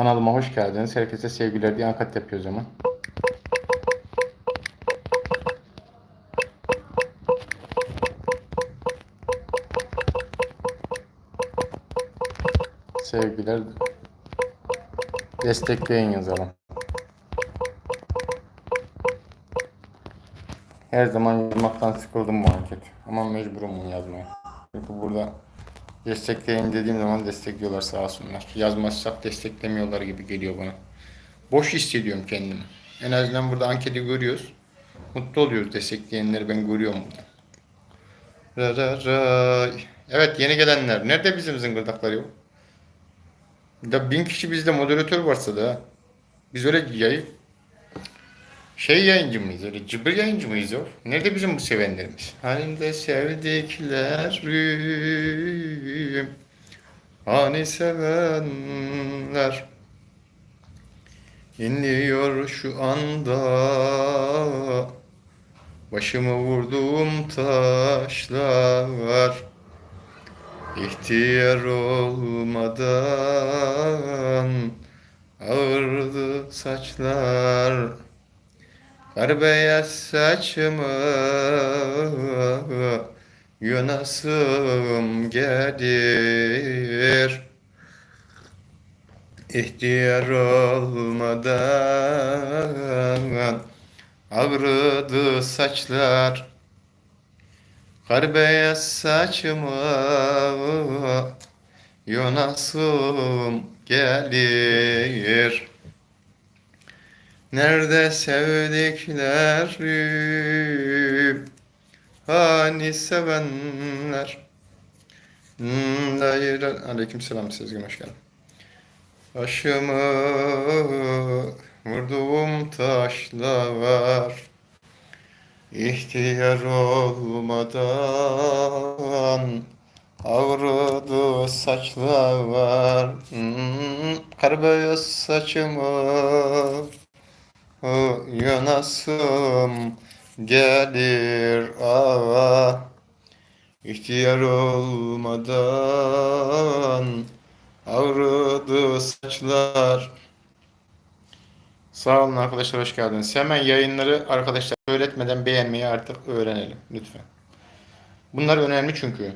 Kanalıma hoş geldiniz. Herkese sevgiler diye ankat yapıyor o zaman. Sevgiler destekleyin yazalım. Her zaman yazmaktan sıkıldım bu anket. Ama mecburum bunu yazmaya. Çünkü burada destekleyin dediğim zaman destekliyorlar sağ olsunlar. Yazmazsak desteklemiyorlar gibi geliyor bana. Boş hissediyorum kendimi. En azından burada anketi görüyoruz. Mutlu oluyoruz destekleyenleri ben görüyorum burada. Ra ra ra. Evet yeni gelenler. Nerede bizim zıngırdaklar yok? Ya bin kişi bizde moderatör varsa da biz öyle yayın şey yayıncı mıyız? Öyle cıbır yayıncı mıyız o? Nerede bizim bu sevenlerimiz? Halimde sevdiklerim Hani sevenler İnliyor şu anda Başımı vurduğum taşlar İhtiyar olmadan Ağırdı saçlar Kar beyaz saçımı Yunasım gelir. İhtiyar olmadan Ağrıdı saçlar. Kar beyaz saçımı Yunasım gelir Nerede sevdiklerim? Hani sevenler? Hmm, aleyküm selam Sezgin hoş geldin. Başımı vurduğum taşlar İhtiyar olmadan Ağrıdı saçlar. Hmm, Kar beyaz saçımı Yanasım gelir ah İhtiyar olmadan Ağrıdı saçlar Sağ olun arkadaşlar hoş geldiniz. Hemen yayınları arkadaşlar öğretmeden beğenmeyi artık öğrenelim lütfen. Bunlar önemli çünkü.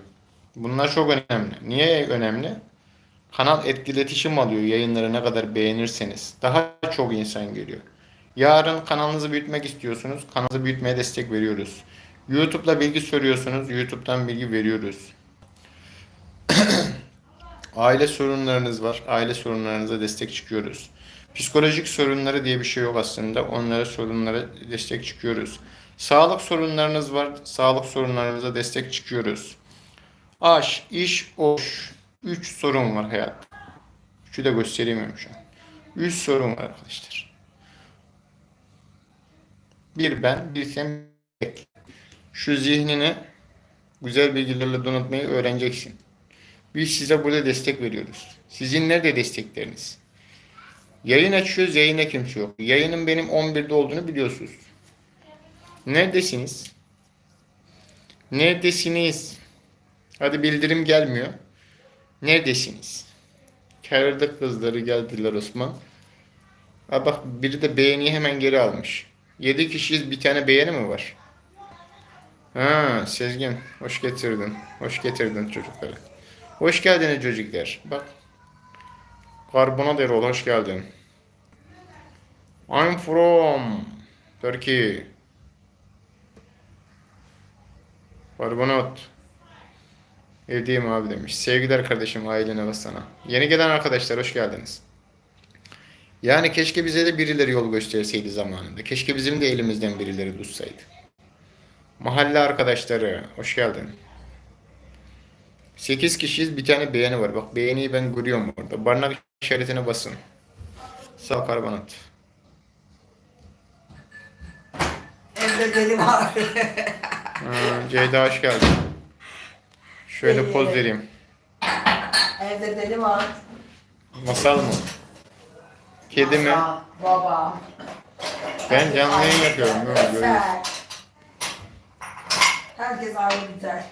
Bunlar çok önemli. Niye önemli? Kanal etkiletişim alıyor yayınları ne kadar beğenirseniz. Daha çok insan geliyor. Yarın kanalınızı büyütmek istiyorsunuz. Kanalınızı büyütmeye destek veriyoruz. YouTube'la bilgi soruyorsunuz. YouTube'dan bilgi veriyoruz. Aile sorunlarınız var. Aile sorunlarınıza destek çıkıyoruz. Psikolojik sorunları diye bir şey yok aslında. Onlara sorunlara destek çıkıyoruz. Sağlık sorunlarınız var. Sağlık sorunlarınıza destek çıkıyoruz. Aş, iş, oş. Üç sorun var hayat. Üçü de gösteremiyorum şu an. Üç sorun var arkadaşlar. Bir ben, bir sen. Şu zihnini güzel bilgilerle donatmayı öğreneceksin. Biz size burada destek veriyoruz. Sizin nerede destekleriniz? Yayın açıyoruz, yayına kimse yok. Yayının benim 11'de olduğunu biliyorsunuz. Neredesiniz? Neredesiniz? Hadi bildirim gelmiyor. Neredesiniz? Kârda kızları geldiler Osman. Ha bak biri de beğeniyi hemen geri almış. 7 kişiyiz bir tane beğeni mi var? Ha Sezgin hoş getirdin. Hoş getirdin çocukları. Hoş geldiniz çocuklar. Bak. Karbonat Erol hoş geldin. I'm from Turkey. Karbonat. Evdeyim abi demiş. Sevgiler kardeşim ailene ve sana. Yeni gelen arkadaşlar hoş geldiniz. Yani keşke bize de birileri yol gösterseydi zamanında. Keşke bizim de elimizden birileri tutsaydı. Mahalle arkadaşları hoş geldin. 8 kişiyiz bir tane beğeni var. Bak beğeniyi ben görüyorum orada. Barnak işaretine basın. Sağ karbonat. Evde var. Ha, Ceyda hoş geldin. Şöyle poz vereyim. Evde deli var. Masal mı? Kedi mi? Baba. Ben canlı yayın yapıyorum. Böyle. Eser. Herkes ayrı biter.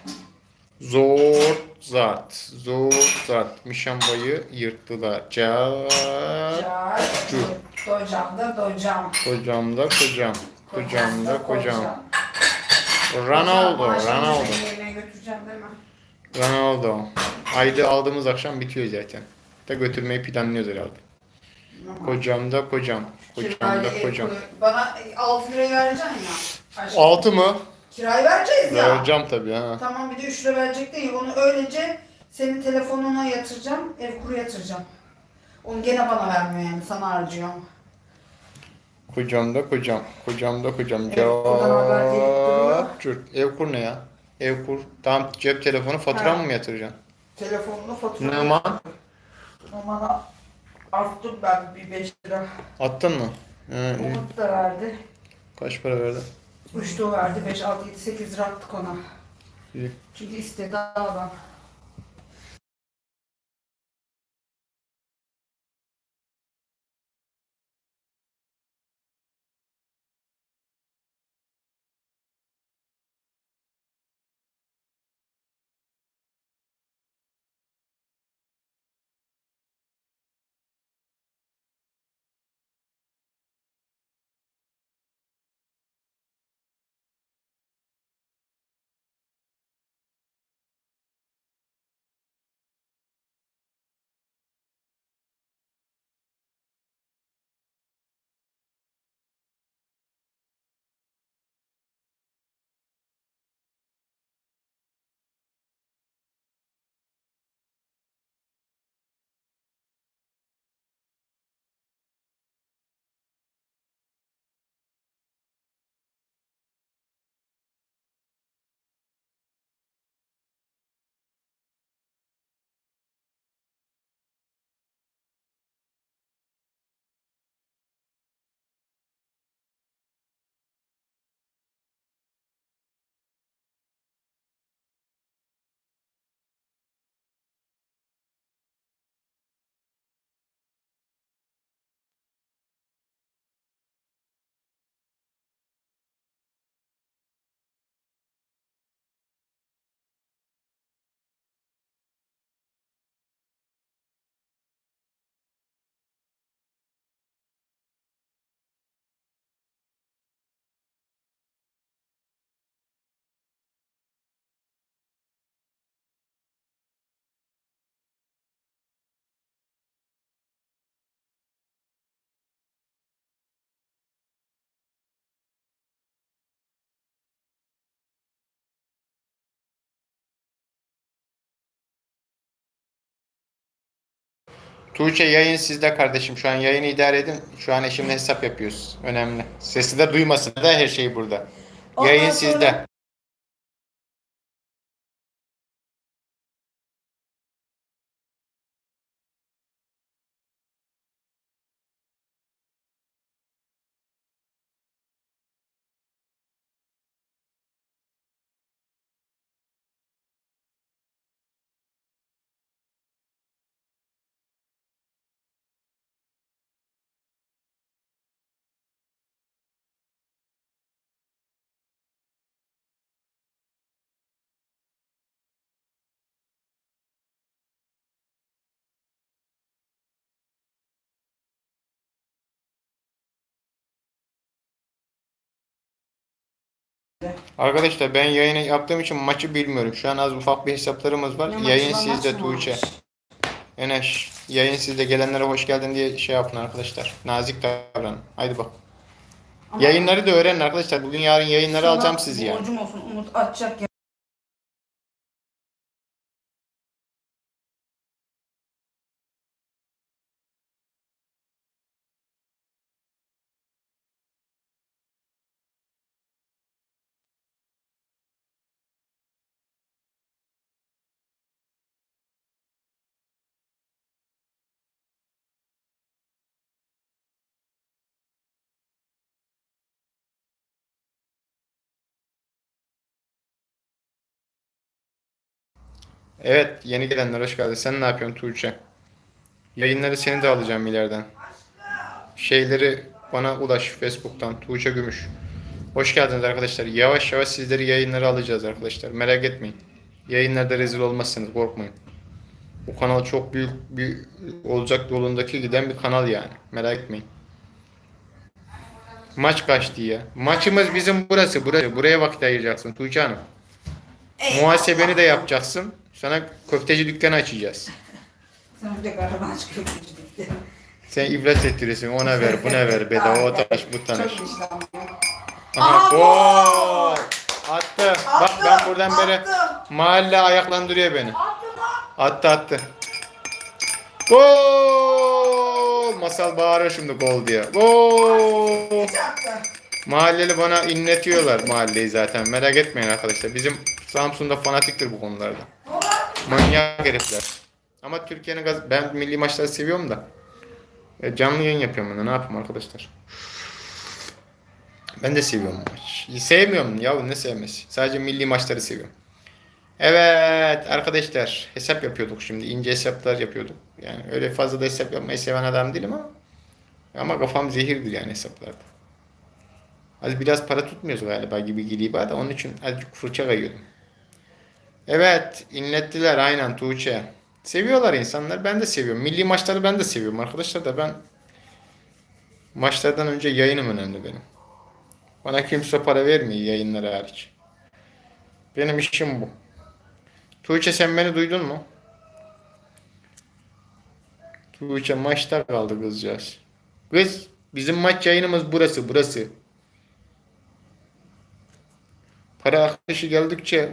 Zor zart. Zurt zart. Mişambayı yırttılar. Car. Car. Docam da docam. Kocam da kocam. Kocam da kocam. kocam. Ronaldo. Akşam Ronaldo. seni yemeğe götüreceğim değil mi? Ronaldo. Ayda aldığımız akşam bitiyor zaten. Da götürmeyi planlıyoruz herhalde. Kocam da kocam. Kocam Kirayla da ev kocam. Bana 6 lirayı vereceksin ya. Aşkım. Altı mı? Kirayı vereceğiz ya. Vereceğim tabii ha. Tamam bir de 3 lira verecek değil. Onu öylece senin telefonuna yatıracağım. Ev kuru yatıracağım. Onu gene bana vermiyor yani. Sana harcıyorum. Kocam da kocam. Kocam da kocam. Evet, buradan haber gelip duruyor. Cart. Ev kur ne ya? Ev kur. Tamam cep telefonu Ha. mı yatıracaksın? Telefonunu fatura. Ne aman? Bana arttım ben bir 5 lira. Attın mı? İyi. Umut da verdi. Kaç para verdin? 3 de o verdi. 5, 6, 7, 8 lira attık ona. İyi. Çünkü istedi adam. Tuğçe yayın sizde kardeşim. Şu an yayını idare edin. Şu an eşimle hesap yapıyoruz. Önemli. Sesi de duymasın da her şey burada. Ondan Yayın sonra- sizde. Arkadaşlar ben yayını yaptığım için maçı bilmiyorum. Şu an az ufak bir hesaplarımız var. Ne maçı yayın sizde maç mı Tuğçe. olmuş? Eneş. Yayın sizde gelenlere hoş geldin diye şey yapın arkadaşlar. Nazik davranın. Haydi bak. Ama Yayınları da öğrenin arkadaşlar. Bugün yarın yayınları alacağım sizi yani. Borcum olsun. Umut açacak ya. Evet yeni gelenler hoş geldin. Sen ne yapıyorsun Tuğçe? Yayınları seni de alacağım ileriden. Şeyleri bana ulaş Facebook'tan Tuğçe Gümüş. Hoş geldiniz arkadaşlar. Yavaş yavaş sizleri yayınları alacağız arkadaşlar. Merak etmeyin. Yayınlarda rezil olmazsınız korkmayın. Bu kanal çok büyük bir olacak yolundaki giden bir kanal yani. Merak etmeyin. Maç kaçtı ya. Maçımız bizim burası. Burası. Buraya vakit ayıracaksın Tuğçe Hanım. Ey, Muhasebeni de yapacaksın. Sana köfteci dükkanı açacağız. Sen bir de karavan çıkıyor gitti. Sen iflas ettirirsin. Ona ver, buna ver. Bedava o taş, bu taş. Çok. Aha! Attı. Bak ben buradan beri mahalle ayaklandırıyor beni. Attı attı. Gol! Masal bağırıyor şimdi gol diye. Gol! Mahalleli bana inletiyorlar mahalleyi zaten. Merak etmeyin arkadaşlar. Bizim Samsun'da fanatiktir bu konularda. Manyak herifler. Ama Türkiye'nin gaz... Ben milli maçları seviyorum da. E, canlı yayın yapıyorum de. Ne yapayım arkadaşlar? Ben de seviyorum maç. Sevmiyorum ya ne sevmesi. Sadece milli maçları seviyorum. Evet arkadaşlar hesap yapıyorduk şimdi. ince hesaplar yapıyorduk. Yani öyle fazla da hesap yapmayı seven adam değilim ama ama kafam zehirdir yani hesaplarda. Az biraz para tutmuyoruz galiba gibi geliyor da onun için azıcık fırça kayıyordum. Evet, inlettiler aynen Tuğçe. Seviyorlar insanlar. Ben de seviyorum. Milli maçları ben de seviyorum arkadaşlar da ben maçlardan önce yayınım önemli benim. Bana kimse para vermiyor yayınlara hariç. Benim işim bu. Tuğçe sen beni duydun mu? Tuğçe maçta kaldı kızcağız. Kız bizim maç yayınımız burası burası. Para akışı geldikçe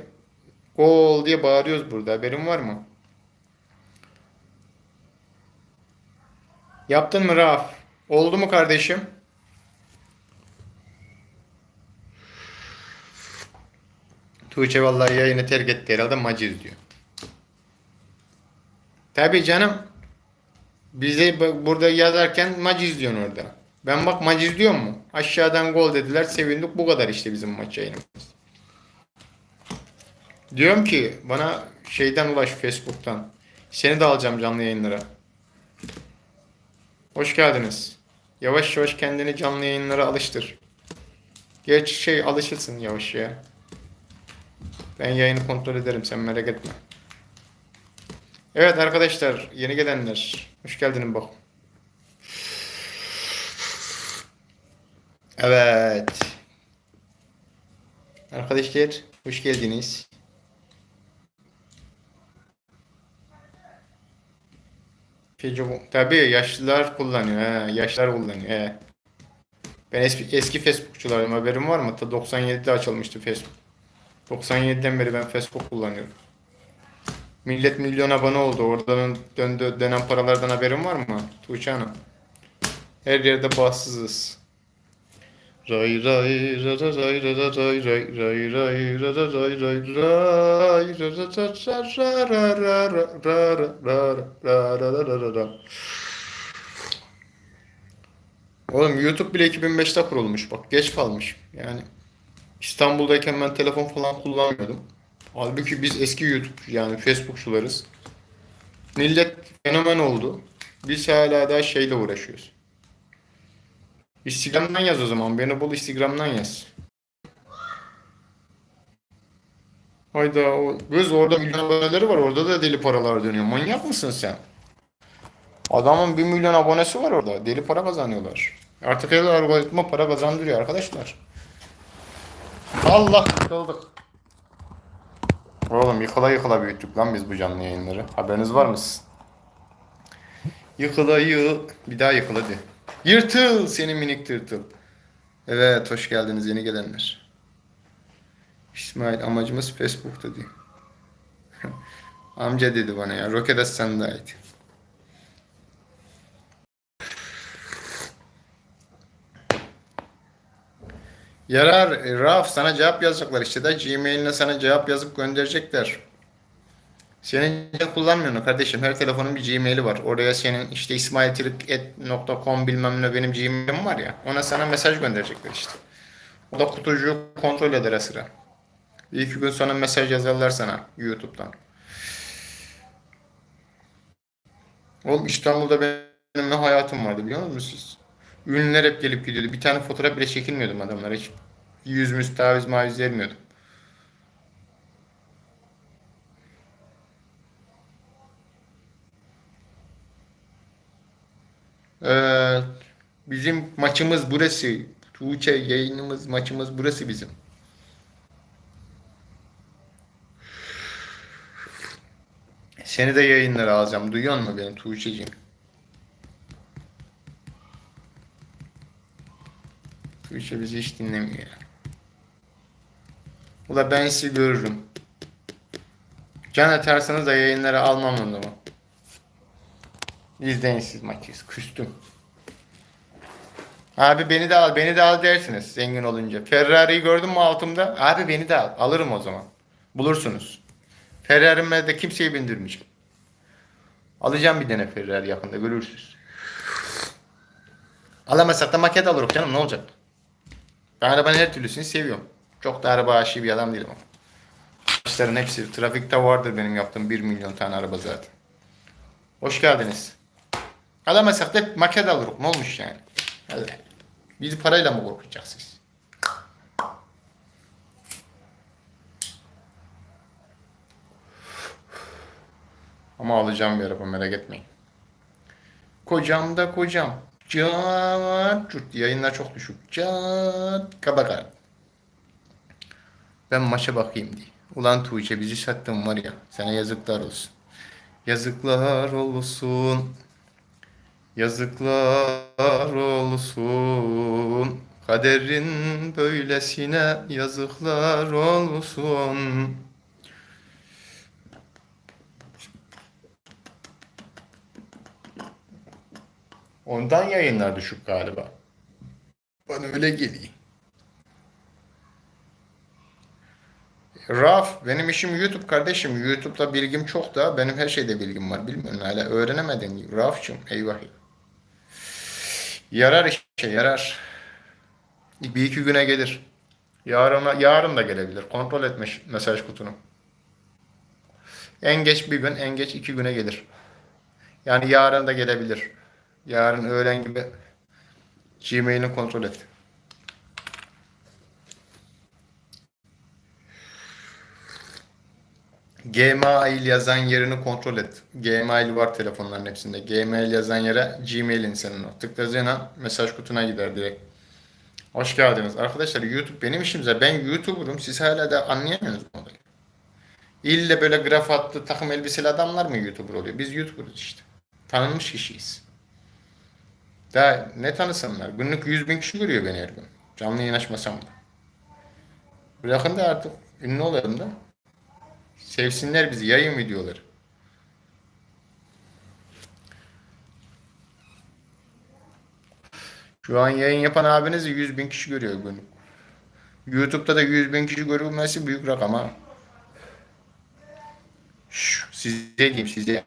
gol diye bağırıyoruz burada. Haberin var mı? Yaptın mı Raf? Oldu mu kardeşim? Tuğçe vallahi yayını terk etti herhalde maç izliyor. Tabii canım. Bizi bu- burada yazarken maç izliyorsun orada. Ben bak maç izliyor mu? Aşağıdan gol dediler sevindik bu kadar işte bizim maç yayınımız. Diyorum ki bana şeyden ulaş Facebook'tan. Seni de alacağım canlı yayınlara. Hoş geldiniz. Yavaş yavaş kendini canlı yayınlara alıştır. Geç şey alışırsın yavaş ya. Ben yayını kontrol ederim sen merak etme. Evet arkadaşlar yeni gelenler. Hoş geldiniz bak. Evet. Arkadaşlar hoş geldiniz. Facebook. Tabii yaşlılar kullanıyor. He, yaşlılar kullanıyor. He. Ben eski, eski Facebookçularım haberim var mı? Ta 97'de açılmıştı Facebook. 97'den beri ben Facebook kullanıyorum. Millet milyon abone oldu. Oradan döndü, dönen paralardan haberin var mı? Tuğçe Hanım. Her yerde bahtsızız. Ray ray ra ra ray ra ra ray ray ray ray ra ra ray ray ray ra ra ra ra ra ra ra ra ra ra ra ra ra ra. Oğlum YouTube bile 2005'te kurulmuş bak geç kalmış yani İstanbul'dayken ben telefon falan kullanmıyordum. Halbuki biz eski YouTube yani Facebookçularız. Millet fenomen oldu. Biz hala daha şeyle uğraşıyoruz. Instagram'dan yaz o zaman. Beni bul Instagram'dan yaz. Hayda o kız orada milyon aboneleri var. Orada da deli paralar dönüyor. Manyak mısın sen? Adamın 1 milyon abonesi var orada. Deli para kazanıyorlar. Artık her algoritma para kazandırıyor arkadaşlar. Allah kıldık. Oğlum yıkıla yıkıla büyüttük lan biz bu canlı yayınları. Haberiniz var mı sizin? Yıkıla yık. Bir daha yıkıl hadi. Yırtıl seni minik tırtıl. Evet hoş geldiniz yeni gelenler. İsmail amacımız Facebook'ta diyor. Amca dedi bana ya. Roket sen daha iyiydi. Yarar e, Raf sana cevap yazacaklar işte de Gmail'ine sana cevap yazıp gönderecekler. Senin kullanmıyorsun kardeşim. Her telefonun bir Gmail'i var. Oraya senin işte ismailtirik.com bilmem ne benim Gmail'im var ya. Ona sana mesaj gönderecekler işte. O da kutucuğu kontrol eder sıra. Bir iki gün sonra mesaj yazarlar sana YouTube'dan. Oğlum İstanbul'da benim ne hayatım vardı biliyor musunuz? Ünlüler hep gelip gidiyordu. Bir tane fotoğraf bile çekilmiyordum adamlara hiç. Yüz müstaviz maviz vermiyordum. Ee, bizim maçımız burası. Tuğçe yayınımız, maçımız burası bizim. Seni de yayınlara alacağım. Duyuyor musun beni Tuğçe'ciğim? Tuğçe bizi hiç dinlemiyor. Ula ben sizi görürüm. Can atarsanız da yayınlara almam onu zaman. İzleyin siz maçı. Küstüm. Abi beni de al, beni de al dersiniz zengin olunca. Ferrari'yi gördün mü altımda? Abi beni de al. Alırım o zaman. Bulursunuz. Ferrari'me de kimseyi bindirmeyeceğim. Alacağım bir tane Ferrari yakında görürsünüz. Alamazsak da maket alırız canım ne olacak? Ben arabanın her türlüsünü seviyorum. Çok da araba aşığı bir adam değilim ama. İşlerin hepsi trafikte vardır benim yaptığım 1 milyon tane araba zaten. Hoş geldiniz. Alamazsak da maket alırız. Ne olmuş yani? Hadi. Bizi parayla mı korkutacaksınız? Ama alacağım bir araba merak etmeyin. Kocam da kocam. Can. Çurt yayınlar çok düşük. Can. Kabakar. Ben maça bakayım diye. Ulan Tuğçe bizi sattın var ya. Sana yazıklar olsun. Yazıklar olsun. Yazıklar olsun. Kaderin böylesine yazıklar olsun. Ondan yayınlar düşük galiba. Bana öyle geliyor. Raf, benim işim YouTube kardeşim. YouTube'da bilgim çok da benim her şeyde bilgim var. Bilmiyorum hala öğrenemedim. Raf'cığım eyvah. Yarar işe yarar. Bir iki güne gelir. Yarın, yarın da gelebilir. Kontrol etme mesaj kutunu. En geç bir gün, en geç iki güne gelir. Yani yarın da gelebilir. Yarın öğlen gibi Gmail'ini kontrol et. Gmail yazan yerini kontrol et. Gmail var telefonların hepsinde. Gmail yazan yere Gmail'in senin o. Tıkladığın an mesaj kutuna gider direkt. Hoş geldiniz. Arkadaşlar YouTube benim işimse ben YouTuber'ım. Siz hala da anlayamıyorsunuz bu olayı. İlle böyle graf attı takım elbiseli adamlar mı YouTuber oluyor? Biz YouTuber'ız işte. Tanınmış kişiyiz. Daha ne tanısınlar? Günlük 100 bin kişi görüyor beni her gün. Canlı yayın açmasam da. Bırakın da artık ünlü olalım da. Sevsinler bizi yayın videoları. Şu an yayın yapan abiniz 100 bin kişi görüyor günlük. YouTube'da da 100 bin kişi görülmesi büyük rakam ha. Şş, size diyeyim size.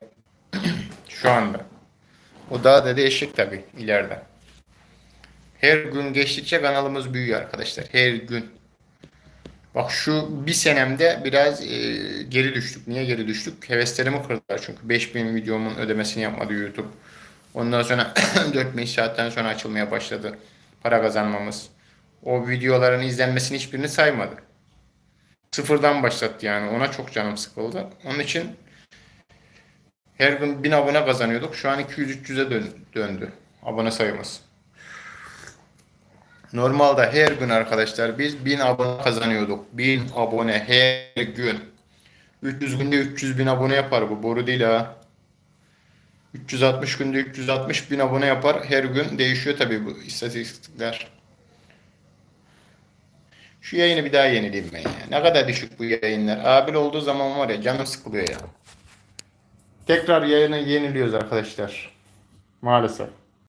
Şu anda. O daha da değişik tabi ileride. Her gün geçtikçe kanalımız büyüyor arkadaşlar. Her gün. Bak şu bir senemde biraz e, geri düştük. Niye geri düştük? Heveslerimi kırdılar çünkü 5000 videomun ödemesini yapmadı YouTube. Ondan sonra 4000 saatten sonra açılmaya başladı. Para kazanmamız. O videoların izlenmesini hiçbirini saymadı. Sıfırdan başlattı yani. Ona çok canım sıkıldı. Onun için her gün 1000 abone kazanıyorduk. Şu an 200-300'e dön- döndü abone sayımız. Normalde her gün arkadaşlar biz 1000 abone kazanıyorduk. 1000 abone her gün. 300 günde 300 bin abone yapar bu. Boru değil ha. 360 günde 360 bin abone yapar. Her gün değişiyor tabii bu istatistikler. Şu yayını bir daha yenileyim ben ya. Ne kadar düşük bu yayınlar. Abil olduğu zaman var ya canım sıkılıyor ya. Tekrar yayını yeniliyoruz arkadaşlar. Maalesef.